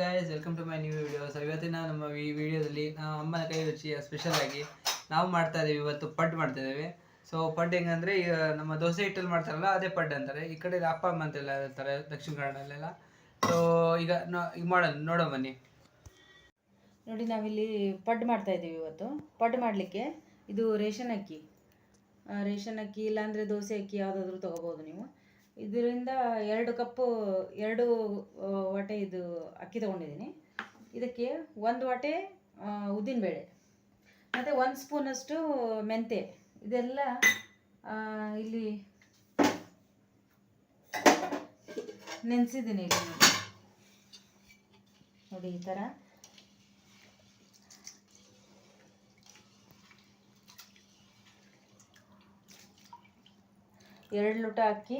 Guys welcome to my new videos ಇವತ್ತಿನ ನಮ್ಮ ಈ ವಿಡಿಯೋದಲ್ಲಿ ನಾವು ಅಮ್ಮನ ಕೈ ರುಚಿ ಸ್ಪೆಷಲ್ ಆಗಿ ನಾವು ಮಾಡ್ತಾ ಇದ್ದೀವಿ ಇವತ್ತು ಪಡ್ ಮಾಡ್ತಾ ಇದ್ದೇವೆ ಸೊ ಪಡ್ ಹೆಂಗಂದ್ರೆ ಈಗ ನಮ್ಮ ದೋಸೆ ಹಿಟ್ಟಲ್ಲಿ ಮಾಡ್ತಾರಲ್ಲ, ಅದೇ ಪಡ್ ಅಂತಾರೆ. ಈ ಕಡೆ ಅಪ್ಪ ಅಮ್ಮ ಅಂತೆಲ್ಲ ಇರ್ತಾರೆ, ದಕ್ಷಿಣ ಕನ್ನಡದಲ್ಲೆಲ್ಲ. ಸೊ ಈಗ ಈಗ ಮಾಡೋಣ ನೋಡೋ ಬನ್ನಿ. ನೋಡಿ, ನಾವಿಲ್ಲಿ ಪಡ್ ಮಾಡ್ತಾ ಇದ್ದೀವಿ ಇವತ್ತು. ಪಡ್ ಮಾಡಲಿಕ್ಕೆ ಇದು ರೇಷನ್ ಅಕ್ಕಿ. ರೇಷನ್ ಅಕ್ಕಿ, ಇಲ್ಲಾಂದರೆ ದೋಸೆ ಅಕ್ಕಿ ಯಾವುದಾದ್ರೂ ತೊಗೋಬೋದು ನೀವು. ಇದರಿಂದ ಎರಡು ಕಪ್ಪು, ಎರಡು ವಾಟೆ ಇದು ಅಕ್ಕಿ ತೊಗೊಂಡಿದ್ದೀನಿ. ಇದಕ್ಕೆ ಒಂದು ವಾಟೆ ಉದ್ದಿನಬೇಳೆ ಮತ್ತು ಒಂದು ಸ್ಪೂನಷ್ಟು ಮೆಂತೆ. ಇದೆಲ್ಲ ಇಲ್ಲಿ ನೆನೆಸಿದ್ದೀನಿ ಇಲ್ಲಿ ನೋಡಿ. ಈ ಥರ ಎರಡು ಲೋಟ ಅಕ್ಕಿ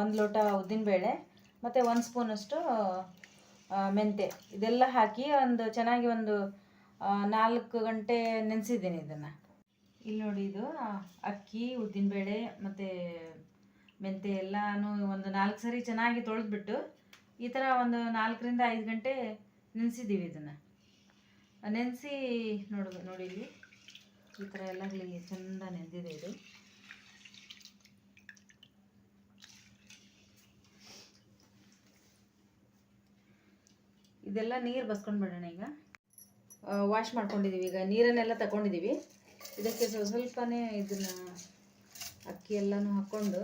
ಒಂದು ಲೋಟ ಉದ್ದಿನಬೇಳೆ ಮತ್ತು ಒಂದು ಸ್ಪೂನಷ್ಟು ಮೆಂತೆ. ಇದೆಲ್ಲ ಹಾಕಿ ಒಂದು ಚೆನ್ನಾಗಿ ಒಂದು ನಾಲ್ಕು ಗಂಟೆ ನೆನೆಸಿದ್ದೀನಿ ಇದನ್ನು. ಇಲ್ಲಿ ನೋಡಿ ಇದು ಅಕ್ಕಿ ಅಕ್ಕಿ ಉದ್ದಿನಬೇಳೆ ಮತ್ತು ಮೆಂತೆ ಎಲ್ಲನೂ ಒಂದು ನಾಲ್ಕು ಸರಿ ಚೆನ್ನಾಗಿ ತೊಳೆದ್ಬಿಟ್ಟು ಈ ಥರ ಒಂದು ನಾಲ್ಕರಿಂದ ಐದು ಗಂಟೆ ನೆನೆಸಿದ್ದೀವಿ ಇದನ್ನು. ನೆನೆಸಿ ನೋಡಿ ನೋಡಿ ಇಲ್ಲಿ. ಈ ಥರ ಎಲ್ಲ ಚೆಂದ ನೆಂದಿದೆ ಇದು. ಇದೆಲ್ಲ ನೀರು ಬಸ್ಕೊಂಡು ಬಿಡೋಣ ಈಗ? ವಾಶ್ ಮಾಡ್ಕೊಂಡಿದ್ದೀವಿ ಈಗ. ನೀರನ್ನೆಲ್ಲ ತಗೊಂಡಿದ್ದೀವಿ ಇದಕ್ಕೆ ಸ್ವಲ್ಪ ಸ್ವಲ್ಪನೇ ಇದನ್ನು ಅಕ್ಕಿ ಎಲ್ಲನೂ ಹಾಕ್ಕೊಂಡು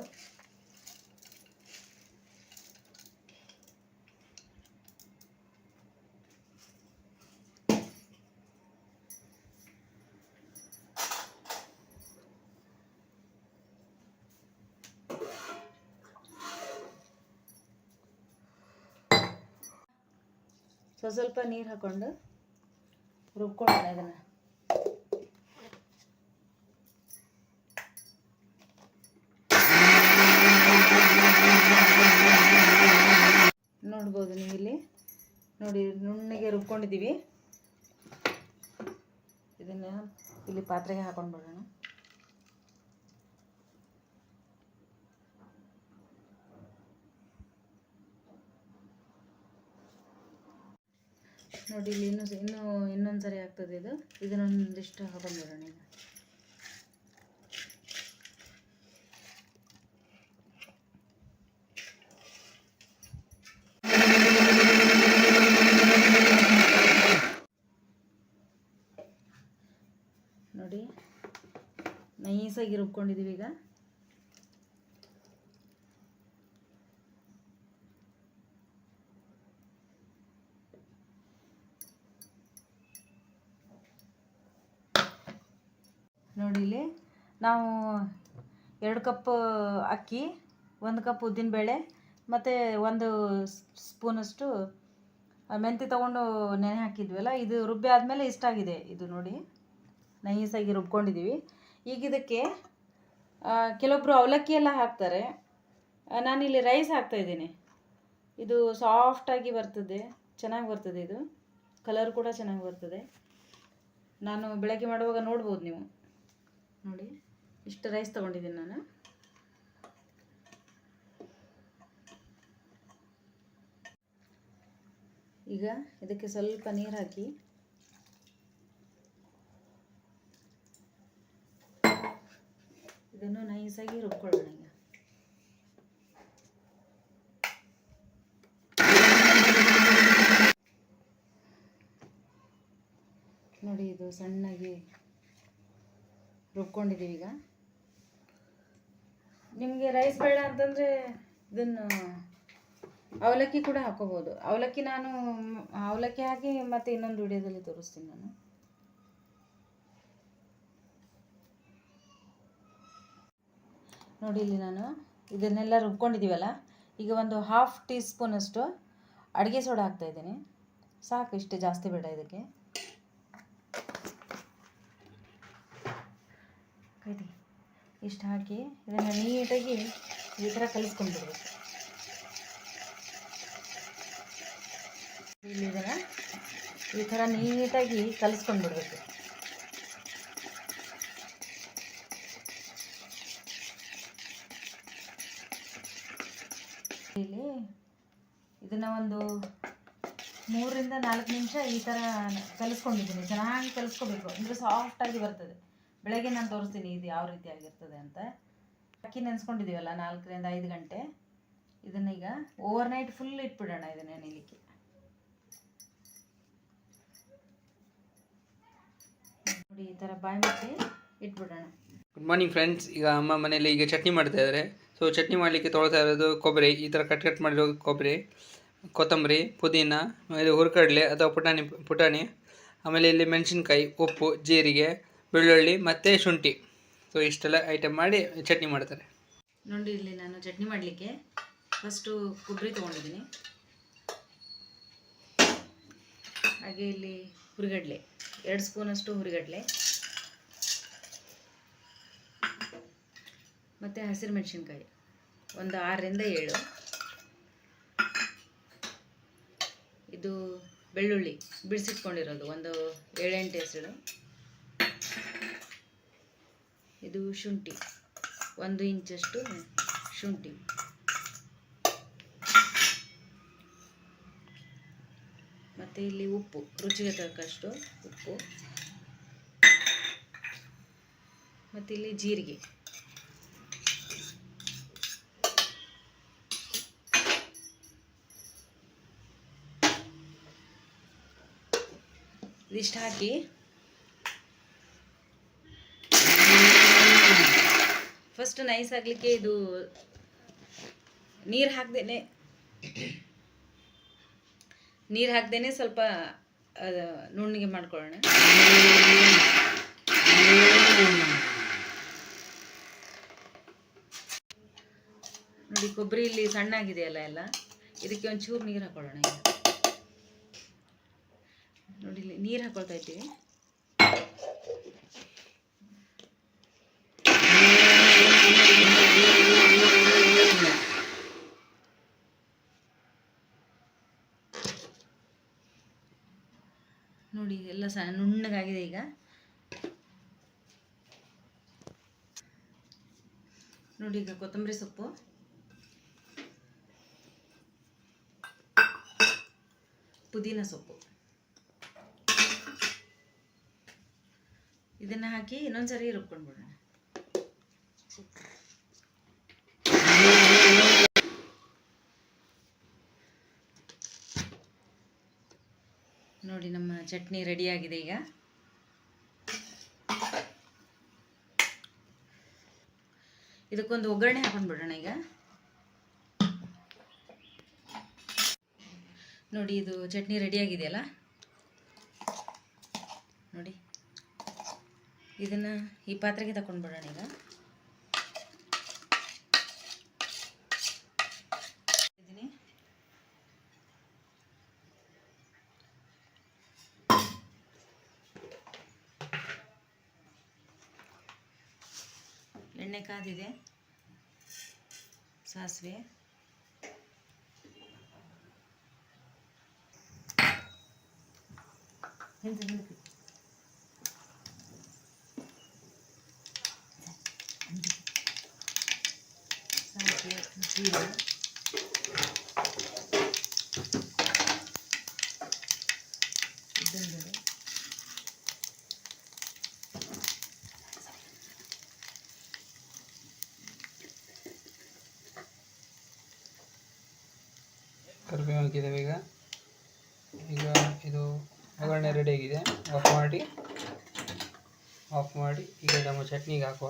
ಸ್ವಲ್ಪ ಸ್ವಲ್ಪ ನೀರು ಹಾಕ್ಕೊಂಡು ರುಬ್ಕೊಳ್ಳೋಣ ಇದನ್ನು. ನೋಡ್ಬೋದು ನೀವು ಇಲ್ಲಿ. ನೋಡಿ, ನುಣ್ಣಗೆ ರುಬ್ಕೊಂಡಿದ್ದೀವಿ. ಇದನ್ನು ಇಲ್ಲಿ ಪಾತ್ರೆಗೆ ಹಾಕೊಂಡು ಬಿಡೋಣ. ನೋಡಿ ಇಲ್ಲಿ ಇನ್ನೂ ಇನ್ನೂ ಇನ್ನೊಂದು ಸರಿ ಆಗ್ತದೆ ಇದು. ಇದನ್ನೊಂದಿಷ್ಟು ಹಾಕೊಂಡ್ಬಿಡೋಣ ಈಗ. ನೋಡಿ ನೈಸಾಗಿ ರುಬ್ಕೊಂಡಿದ್ದೀವಿ ಈಗ. ನೋಡಿ ಇಲ್ಲಿ. ನಾವು ಎರಡು ಕಪ್ ಅಕ್ಕಿ, ಒಂದು ಕಪ್ ಉದ್ದಿನಬೇಳೆ ಮತ್ತು ಒಂದು ಸ್ಪೂನಷ್ಟು ಮೆಂತಿ ತೊಗೊಂಡು ನೆನೆ ಹಾಕಿದ್ವಲ್ಲ, ಇದು ರುಬ್ಬಿ ಆದಮೇಲೆ ಇಷ್ಟಾಗಿದೆ ಇದು ನೋಡಿ. ನೈಸಾಗಿ ರುಬ್ಕೊಂಡಿದ್ದೀವಿ ಈಗ ಇದಕ್ಕೆ ಕೆಲವೊಬ್ಬರು ಅವಲಕ್ಕಿ ಎಲ್ಲ ಹಾಕ್ತಾರೆ. ನಾನಿಲ್ಲಿ ರೈಸ್ ಹಾಕ್ತಾಯಿದ್ದೀನಿ ಇದು ಸಾಫ್ಟಾಗಿ ಬರ್ತದೆ, ಚೆನ್ನಾಗಿ ಬರ್ತದೆ ಇದು. ಕಲರ್ ಕೂಡ ಚೆನ್ನಾಗಿ ಬರ್ತದೆ. ನಾನು ಬೆಳಗ್ಗೆ ಮಾಡುವಾಗ ನೋಡ್ಬೋದು ನೀವು. ನೋಡಿ, ಇಷ್ಟು ರೈಸ್ ತೊಗೊಂಡಿದ್ದೀನಿ ನಾನು. ಈಗ ಇದಕ್ಕೆ ಸ್ವಲ್ಪ ನೀರು ಹಾಕಿ. ಇದನ್ನು ನೈಸಾಗಿ ರುಬ್ಕೊಳ್ಳೋಣ ಈಗ. ನೋಡಿ, ಇದು ಸಣ್ಣಗೆ ರುಬ್ಕೊಂಡಿದ್ದೀವಿ ಈಗ. ನಿಮಗೆ ರೈಸ್ ಬೇಡ ಅಂತಂದರೆ ಇದನ್ನು ಅವಲಕ್ಕಿ ಕೂಡ ಹಾಕೋಬೋದು. ಅವಲಕ್ಕಿ ನಾನು, ಅವಲಕ್ಕಿ ಹಾಕಿ ಮತ್ತೆ ಇನ್ನೊಂದು ವಿಡಿಯೋದಲ್ಲಿ ತೋರಿಸ್ತೀನಿ ನಾನು. ನೋಡಿ ಇಲ್ಲಿ ನಾನು ಇದನ್ನೆಲ್ಲ ರುಬ್ಕೊಂಡಿದ್ದೀವಲ್ಲ ಈಗ ಒಂದು ಹಾಫ್ ಟೀ ಸ್ಪೂನಷ್ಟು ಅಡುಗೆ ಸೋಡಾ ಹಾಕ್ತಾಯಿದ್ದೀನಿ ಸಾಕು, ಇಷ್ಟು ಜಾಸ್ತಿ ಬೇಡ ಇದಕ್ಕೆ. ಕೈದಿ ಇಷ್ಟು ಹಾಕಿ ಇದನ್ನು ನೀಟಾಗಿ ಈ ಥರ ಕಲಿಸ್ಕೊಂಡ್ಬಿಡ್ಬೇಕು. ಇಲ್ಲಿ ಇದನ್ನು ಈ ಥರ ನೀಟಾಗಿ ಕಲಿಸ್ಕೊಂಡ್ಬಿಡ್ಬೇಕು. ಇಲ್ಲಿ ಇದನ್ನು ಒಂದು ಮೂರರಿಂದ ನಾಲ್ಕು ನಿಮಿಷ ಈ ಥರ ಕಲಿಸ್ಕೊಂಡಿದ್ದೀನಿ. ಚೆನ್ನಾಗಿ ಕಲಿಸ್ಕೋಬೇಕು. ಅಂದರೆ ಸಾಫ್ಟಾಗಿ ಬರ್ತದೆ. ಬೆಳಗ್ಗೆ ನಾನು ತೋರಿಸ್ತೀನಿ ಇದು ಯಾವ ರೀತಿ ಆಗಿರ್ತದೆ ಅಂತ. ಅಕ್ಕಿ ನೆನೆಸ್ಕೊಂಡಿದ್ದೀವಲ್ಲ ನಾಲ್ಕರಿಂದ ಐದು ಗಂಟೆ. ಇದನ್ನೀಗ ಓವರ್ ನೈಟ್ ಫುಲ್ ಇಟ್ಬಿಡೋಣ ಇದನ್ನ ನೆನೆಯಲಿಕ್ಕೆ ನೋಡಿ ಈ ಥರ ಬಾಯಿ ಮುಚ್ಚಿ ಇಟ್ಬಿಡೋಣ. ಗುಡ್ ಮಾರ್ನಿಂಗ್ ಫ್ರೆಂಡ್ಸ್ ಈಗ ಅಮ್ಮ ಮನೇಲಿ ಈಗ ಚಟ್ನಿ ಮಾಡ್ತಾ ಇದ್ದಾರೆ ಸೊ ಚಟ್ನಿ ಮಾಡಲಿಕ್ಕೆ ತೊಗೊಳ್ತಾ ಇರೋದು ಕೊಬ್ಬರಿ, ಈ ಥರ ಕಟ್ ಕಟ್ ಮಾಡಿರೋ ಕೊಬ್ಬರಿ, ಕೊತ್ತಂಬರಿ, ಪುದೀನ, ಆಮೇಲೆ ಹುರ್ಕಡಲೆ ಅಥವಾ ಪುಟಾಣಿ ಪುಟಾಣಿ, ಆಮೇಲೆ ಇಲ್ಲಿ ಮೆಣಸಿನ್ಕಾಯಿ, ಉಪ್ಪು, ಜೀರಿಗೆ ಬೆಳ್ಳುಳ್ಳಿ ಮತ್ತು ಶುಂಠಿ. ಸೊ ಇಷ್ಟೆಲ್ಲ ಐಟಮ್ ಮಾಡಿ ಚಟ್ನಿ ಮಾಡ್ತಾರೆ. ನೋಡಿ ಇಲ್ಲಿ ನಾನು ಚಟ್ನಿ ಮಾಡಲಿಕ್ಕೆ ಫಸ್ಟು ಕೊಬ್ಬರಿ ತೊಗೊಂಡಿದ್ದೀನಿ. ಹಾಗೆ ಇಲ್ಲಿ ಹುರಿಗಡಲೆ, ಎರಡು ಸ್ಪೂನಷ್ಟು ಹುರಿಗಡಲೆ. ಮತ್ತು ಹಸಿರು ಮೆಣಸಿನ್ಕಾಯಿ, ಒಂದು ಆರರಿಂದ ಏಳು. ಇದು ಬೆಳ್ಳುಳ್ಳಿ ಬಿಡಿಸಿಟ್ಕೊಂಡಿರೋದು, ಒಂದು ಏಳೆಂಟು ಹೆಸರು. ಇದು ಶುಂಠಿ. ಒಂದು ಇಂಚಷ್ಟು ಶುಂಠಿ. ಮತ್ತು ಇಲ್ಲಿ ಉಪ್ಪು, ರುಚಿಗೆ ತಕ್ಕಷ್ಟು ಉಪ್ಪು. ಮತ್ತು ಇಲ್ಲಿ ಜೀರಿಗೆ. ಇದಿಷ್ಟು ಹಾಕಿ ಫಸ್ಟ್ ನೈಸ್ ಆಗಲಿಕ್ಕೆ ಇದು ನೀರು ಹಾಕ್ದೇನೆ. ನೀರು ಹಾಕ್ದೇನೆ ಸ್ವಲ್ಪ ನುಣ್ಣಗೆ ಮಾಡ್ಕೊಳ್ಳೋಣ. ನೋಡಿ, ಕೊಬ್ಬರಿ ಇಲ್ಲಿ ಸಣ್ಣಾಗಿದೆಯಲ್ಲ ಎಲ್ಲ. ಇದಕ್ಕೆ ಒಂಚೂರು ನೀರು ಹಾಕೊಳ್ಳೋಣ ನೋಡಿ, ಇಲ್ಲಿ ನೀರು ಹಾಕೊಳ್ತಾ ಇದ್ದೀವಿ. ಎಲ್ಲ ಸ ನುಣ್ಣಗಾಗಿದೆ ಈಗ. ನೋಡಿ ಈಗ ಕೊತ್ತಂಬರಿ ಸೊಪ್ಪು. ಪುದೀನ ಸೊಪ್ಪು. ಇದನ್ನ ಹಾಕಿ ಇನ್ನೊಂದ್ಸರಿ ರುಬ್ಕೊಂಡ್ಬಿಡೋಣ ನೋಡಿ ನಮ್ಮ ಚಟ್ನಿ ರೆಡಿಯಾಗಿದೆ ಈಗ. ಇದಕ್ಕೊಂದು ಒಗ್ಗರಣೆ ಹಾಕೊಂಡ್ಬಿಡೋಣ ಈಗ. ನೋಡಿ, ಇದು ಚಟ್ನಿ ರೆಡಿಯಾಗಿದೆಯಲ್ಲ ನೋಡಿ. ಇದನ್ನು ಈ ಪಾತ್ರೆಗೆ ತಗೊಂಡ್ಬಿಡೋಣ ಈಗ. ಎಣ್ಣೆ ಕಾದಿದೆ ಸಾಸಿವೆ ಹಿಂದೆ ಹಿಂದಕ್ಕೆ. ಸಾಸಿವೆ ಜೀರಿಗೆ ಒಗ್ಗರಣೆ ರೆಡಿಯಾಗಿದೆ ಆಫ್ ಮಾಡಿ. ಆಫ್ ಮಾಡಿ. ಈಗ ನಮ್ಮ ಚಟ್ನಿಗೆ ಹಾಕುವ.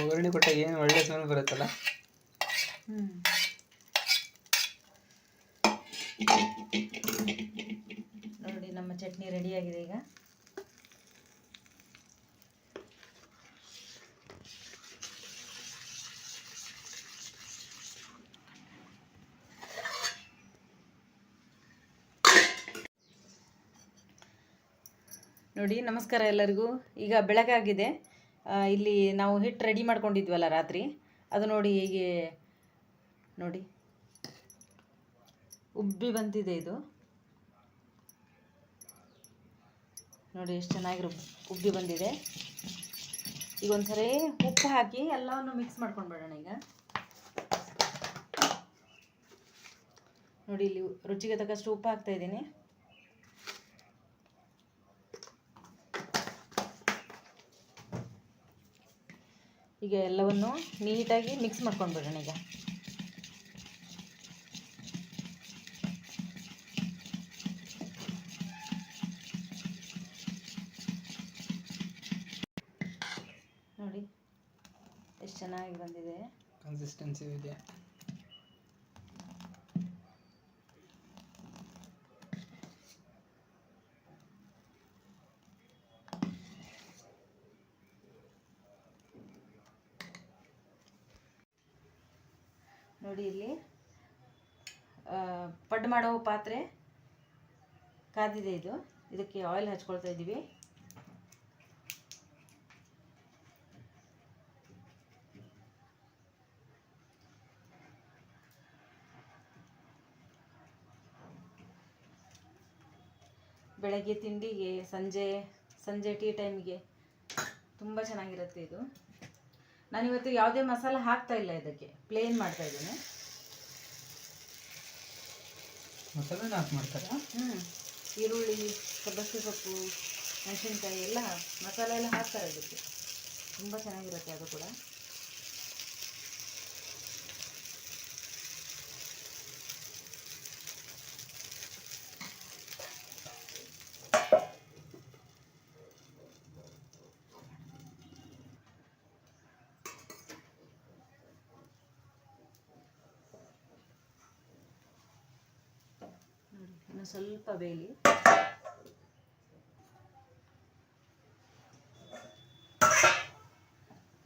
ಒಗ್ಗರಣೆ ಕೊಟ್ಟಾಗ ಏನು ಒಳ್ಳೆ ಸ್ಮೆಲ್ ಬರುತ್ತಲ್ಲ? ನೋಡಿ, ನಮ್ಮ ಚಟ್ನಿ ರೆಡಿಯಾಗಿದೆ ಈಗ. ನೋಡಿ, ನಮಸ್ಕಾರ ಎಲ್ಲರಿಗೂ. ಈಗ ಬೆಳಗಾಗಿದೆ. ಇಲ್ಲಿ ನಾವು ಹಿಟ್ಟು ರೆಡಿ ಮಾಡ್ಕೊಂಡಿದ್ವಲ್ಲ ರಾತ್ರಿ. ಅದು ನೋಡಿ ಹೇಗೆ, ನೋಡಿ. ಉಬ್ಬಿ ಬಂದಿದೆ ಇದು. ನೋಡಿ ಎಷ್ಟು ಚೆನ್ನಾಗಿ ಉಬ್ಬಿ ಬಂದಿದೆ. ಈಗ ಒಂದ್ಸರಿ ಉಪ್ಪು ಹಾಕಿ ಎಲ್ಲವನ್ನು ಮಿಕ್ಸ್ ಮಾಡ್ಕೊಂಡು ಬಿಡೋಣ ಈಗ. ನೋಡಿ ಇಲ್ಲಿ ರುಚಿಗೆ ತಕ್ಕಷ್ಟು ಉಪ್ಪು ಹಾಕ್ತಾ ಇದ್ದೀನಿ. ಈಗ ಎಲ್ಲವನ್ನು ನೀಟಾಗಿ ಮಿಕ್ಸ್ ಮಾಡ್ಕೊಂಡು ಬಿಡೋಣ ಈಗ. ನೋಡಿ ಎಷ್ಟು ಚೆನ್ನಾಗಿ ಬಂದಿದೆ. ಕನ್ಸಿಸ್ಟೆನ್ಸಿ ಇದೆ. ನೋಡಿ ಇಲ್ಲಿ. ಪಡ್ ಮಾಡೋ ಪಾತ್ರೆ ಕಾದಿದೆ ಇದು. ಇದಕ್ಕೆ ಆಯಿಲ್ ಹಚ್ಕೊಳ್ತಾ ಇದ್ದೀವಿ. ಬೆಳಗ್ಗೆ ತಿಂಡಿಗೆ ಸಂಜೆ ಸಂಜೆ ಟೀ ಟೈಮ್ಗೆ ತುಂಬ ಚೆನ್ನಾಗಿರುತ್ತೆ ಇದು. ನಾನಿವತ್ತು ಯಾವುದೇ ಮಸಾಲೆ ಹಾಕ್ತಾ ಇಲ್ಲ ಇದಕ್ಕೆ. ಪ್ಲೇನ್ ಮಾಡ್ತಾ ಇದ್ದೀನಿ. ಮಸಾಲೆನ ಹಾಕಿ ಮಾಡ್ತಾರಾ? ಹ್ಞೂ ಈರುಳ್ಳಿ ಸಬ್ಬಸ್ಗೆ ಸೊಪ್ಪು ಮೆಣಸಿನ್ಕಾಯಿ ಎಲ್ಲ ಮಸಾಲೆ ಎಲ್ಲ ಹಾಕ್ತಾರೆ ಇದಕ್ಕೆ ತುಂಬ ಚೆನ್ನಾಗಿರುತ್ತೆ ಅದು ಕೂಡ ನೋಡಿ ಇನ್ನು ಸ್ವಲ್ಪ ಬೇಲಿ.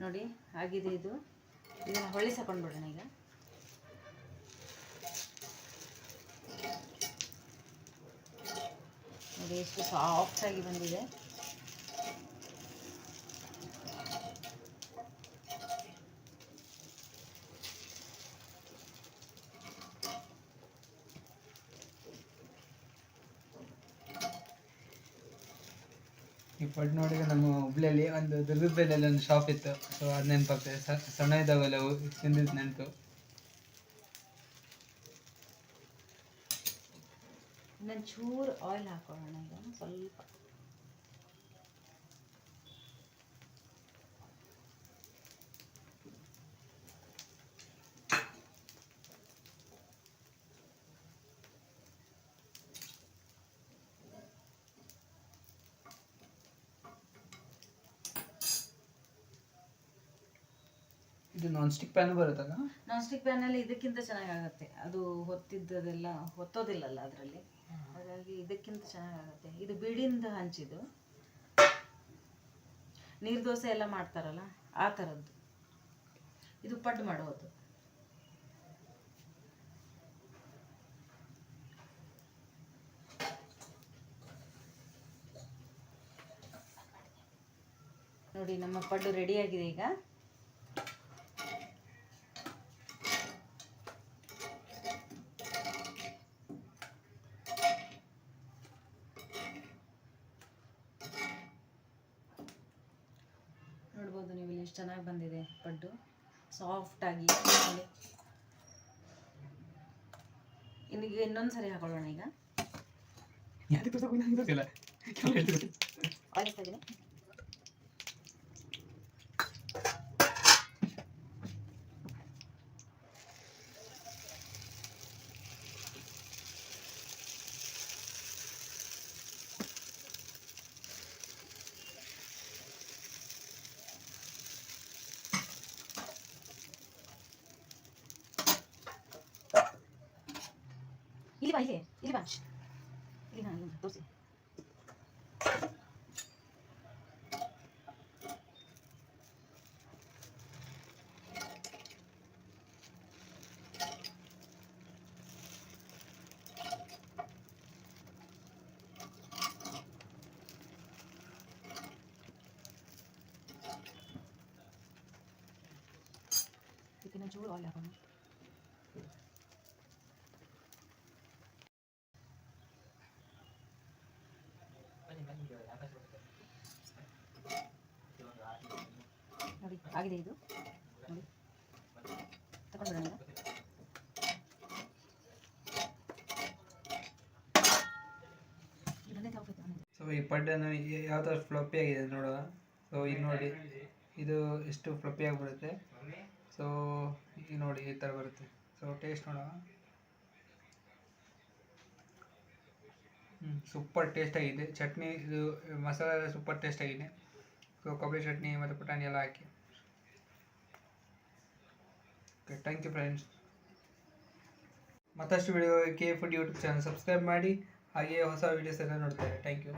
ನೋಡಿ ಆಗಿದೆ ಇದು. ಇದನ್ನು ಹೊಳಿಸಿ ಹಾಕೊಂಡ್ಬಿಡೋಣ ಈಗ. ನೋಡಿ ಎಷ್ಟು ಸಾಫ್ಟಾಗಿ ಬಂದಿದೆ. ಈ ಪಡ್ ನೋಡಿದ್ರೆ ನಮ್ಮ ಹುಬ್ಳಿಯಲ್ಲಿ ಒಂದು ದುರ್ಗದಲ್ಲಿ ಒಂದು ಶಾಪ್ ಇತ್ತು. ಸೊ ಅದು ನೆನಪಾಗ್ತದೆ. ಸಣ್ಣ ಇದ್ದಾವೆಲ್ಲ ತಿಂದಿದ್ದು ನೆನಪು. ನಾನು ಚೂರು ಆಯಿಲ್ ಹಾಕೋಣ ಈಗ ಸ್ವಲ್ಪ ಇದು ನಾನ್ ಸ್ಟಿಕ್ ಪ್ಯಾನ್ ಬರುತ್ತಲ್ಲ? ನಾನ್ ಸ್ಟಿಕ್ ಪ್ಯಾನ್ ಅಲ್ಲಿ ಇದಕ್ಕಿಂತ ಚೆನ್ನಾಗಾಗತ್ತೆ. ಅದು ಹೊತ್ತಿದ್ದದೆಲ್ಲ ಹೊತ್ತೋದಿಲ್ಲಲ್ಲ ಅದರಲ್ಲಿ. ಹಾಗಾಗಿ ಇದಕ್ಕಿಂತ ಚೆನ್ನಾಗಾಗತ್ತೆ. ಇದು ಬಿಡಿಂದ ಹಂಚಿದು ನೀರ್ ದೋಸೆ ಎಲ್ಲ ಮಾಡ್ತಾರಲ್ಲ, ಆ ಥರದ್ದು ಇದು ಪಡ್ ಮಾಡೋದು. ನೋಡಿ, ನಮ್ಮ ಪಡ್ಡು ರೆಡಿಯಾಗಿದೆ ಈಗ ನೋಡ್ಬೋದು ನೀವು ಇಲ್ಲಿ ಎಷ್ಟು ಚೆನ್ನಾಗಿ ಬಂದಿದೆ ಪಡ್ಡು. ಸಾಫ್ಟಾಗಿ ಇನ್ನೀಗ ಇನ್ನೊಂದು ಸರಿ ಹಾಕೊಳ್ಳೋಣ ಈಗ. 일리봐 일리 일리봐 일리나 일리나 도시 이렇게는 죽을 올려보면 ಪಡ್ಡನ್ನು ಯಾವ ಥರ ಫ್ಲಪ್ಪಿ ಆಗಿದೆ ನೋಡುವ ಸೊ ಇದು ನೋಡಿ. ಇದು ಎಷ್ಟು ಫ್ಲಪ್ಪಿ ಆಗಿ ಬರುತ್ತೆ ಸೊ ಈಗ ನೋಡಿ, ಈ ಥರ ಬರುತ್ತೆ. ಸೊ ಟೇಸ್ಟ್ ಹ್ಞೂ ಸೂಪರ್ ಟೇಸ್ಟ್ ಆಗಿದೆ. ಚಟ್ನಿ, ಇದು ಮಸಾಲೆ ಎಲ್ಲ ಸೂಪರ್ ಟೇಸ್ಟ್ ಆಗಿದೆ. ಸೊ ಕೊಬ್ಬರಿ ಚಟ್ನಿ ಮತ್ತು ಪುಟಾಣಿ ಎಲ್ಲ ಹಾಕಿ. ಓಕೆ ಥ್ಯಾಂಕ್ ಯು ಫ್ರೆಂಡ್ಸ್ ಮತ್ತಷ್ಟು ವಿಡಿಯೋಕ್ಕೆ ಫುಡ್ ಯೂಟ್ಯೂಬ್ ಚಾನಲ್ ಸಬ್ಸ್ಕ್ರೈಬ್ ಮಾಡಿ. ಹಾಗೆ ಹೊಸ ವೀಡಿಯೋಸ್ ಎಲ್ಲ ನೋಡ್ತಾರೆ. Thank you